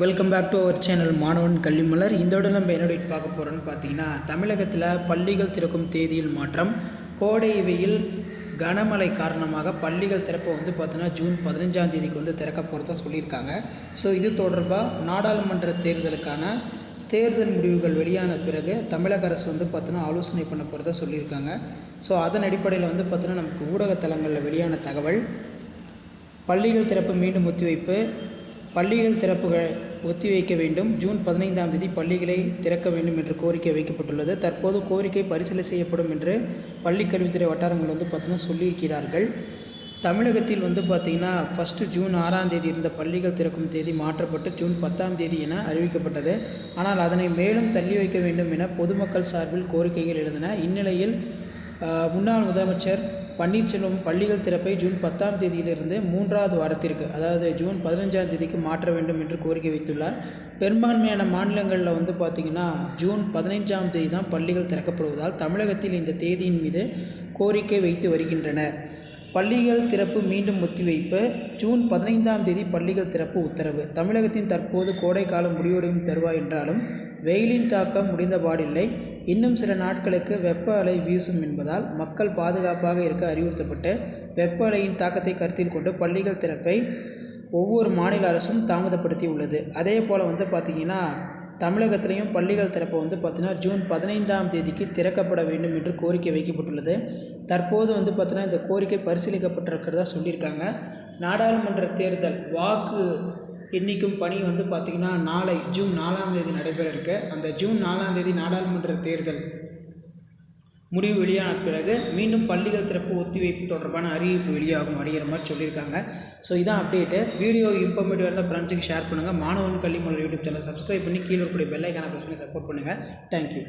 Welcome back to our channel மாணவன் கல்விமலர் இந்த விட நம்ம என்ன பார்க்க போகிறோம்னு பார்த்தீங்கன்னா தமிழகத்தில் பள்ளிகள் திறக்கும் தேதியில் மாற்றம் கோடை வெயில் கனமழை காரணமாக பள்ளிகள் திறப்பை வந்து பார்த்தீங்கன்னா ஜூன் பதினஞ்சாம் தேதிக்கு வந்து திறக்க போகிறதா சொல்லியிருக்காங்க. ஸோ இது தொடர்பாக நாடாளுமன்ற தேர்தலுக்கான தேர்தல் முடிவுகள் வெளியான பிறகு தமிழக அரசு வந்து பார்த்தீங்கன்னா ஆலோசனை பண்ண போகிறதா சொல்லியிருக்காங்க. ஸோ அதன் அடிப்படையில் வந்து பார்த்தீங்கன்னா நமக்கு ஊடகத்தலங்களில் வெளியான தகவல் பள்ளிகள் திறப்பு மீண்டும் ஒத்திவைப்பு பள்ளிகள் திறப்புகள் ஒத்திவைக்க வேண்டும். ஜூன் பதினைந்தாம் தேதி பள்ளிகளை திறக்க வேண்டும் என்று கோரிக்கை வைக்கப்பட்டுள்ளது. தற்போது கோரிக்கை பரிசீலனை செய்யப்படும் என்று பள்ளிக்கல்வித்துறை வட்டாரங்கள் வந்து பார்த்திங்கன்னா சொல்லியிருக்கிறார்கள். தமிழகத்தில் வந்து பார்த்திங்கன்னா ஃபஸ்ட்டு ஜூன் ஆறாம் தேதி இருந்த பள்ளிகள் திறக்கும் தேதி மாற்றப்பட்டு ஜூன் பத்தாம் தேதி என அறிவிக்கப்பட்டது. ஆனால் அதனை மேலும் தள்ளி வைக்க வேண்டும் என பொதுமக்கள் சார்பில் கோரிக்கைகள் எழுந்தன. இந்நிலையில் முன்னாள் முதலமைச்சர் பன்னீர்செல்வம் பள்ளிகள் திறப்பை ஜூன் பத்தாம் தேதியிலிருந்து மூன்றாவது வாரத்திற்கு அதாவது ஜூன் பதினஞ்சாம் தேதிக்கு மாற்ற வேண்டும் என்று கோரிக்கை வைத்துள்ளார். பெரும்பான்மையான மாநிலங்களில் வந்து பார்த்திங்கன்னா ஜூன் பதினைஞ்சாம் தேதி தான் பள்ளிகள் திறக்கப்படுவதால் தமிழகத்தில் இந்த தேதியின் மீது கோரிக்கை வைத்து வருகின்றனர். பள்ளிகள் திறப்பு மீண்டும் ஒத்திவைப்பு ஜூன் பதினைந்தாம் தேதி பள்ளிகள் திறப்பு உத்தரவு. தமிழகத்தின் தற்போது கோடைக்காலம் முடிவடையும் தருவாய் என்றாலும் வெயிலின் தாக்கம் முடிந்தபாடில்லை. இன்னும் சில நாட்களுக்கு வெப்ப அலை வீசும் என்பதால் மக்கள் பாதுகாப்பாக இருக்க அறிவுறுத்தப்பட்டு வெப்ப அலையின் தாக்கத்தை கருத்தில் கொண்டு பள்ளிகள் திறப்பை ஒவ்வொரு மாநில அரசும் தாமதப்படுத்தி உள்ளது அதே போல் வந்து பார்த்திங்கன்னா தமிழகத்திலையும் பள்ளிகள் திறப்பு வந்து பார்த்திங்கன்னா ஜூன் பதினைந்தாம் தேதிக்கு திறக்கப்பட வேண்டும் என்று கோரிக்கை வைக்கப்பட்டுள்ளது. தற்போது வந்து பார்த்திங்கன்னா இந்த கோரிக்கை பரிசீலிக்கப்பட்டிருக்கிறதா சொல்லியிருக்காங்க. நாடாளுமன்ற தேர்தல் வாக்கு எண்ணிக்கும் பணி வந்து பார்த்திங்கன்னா நாளை ஜூன் நாலாம் தேதி நடைபெற இருக்க. அந்த ஜூன் நாலாம் தேதி நாடாளுமன்ற தேர்தல் முடிவு வெளியான பிறகு மீண்டும் பள்ளிகள் திறப்பு ஒத்திவைப்பு தொடர்பான அறிவிப்பு வெளியாகும் அப்படிங்கிற மாதிரி சொல்லியிருக்காங்க. ஸோ இதான் அப்டேட்டு வீடியோ இன்ஃபர்மேட்டிவ் இருந்தால் ஃப்ரெண்ட்ஸுக்கு ஷேர் பண்ணுங்கள் மாணவன் கல்வி மொழி யூடியூப் சேனல் சப்ஸ்கிரைப் பண்ணி கீழே இருக்கக்கூடிய பெல்லைக்கான ப்ரெஸ் பண்ணி சப்போர்ட் பண்ணுங்கள் தேங்க்யூ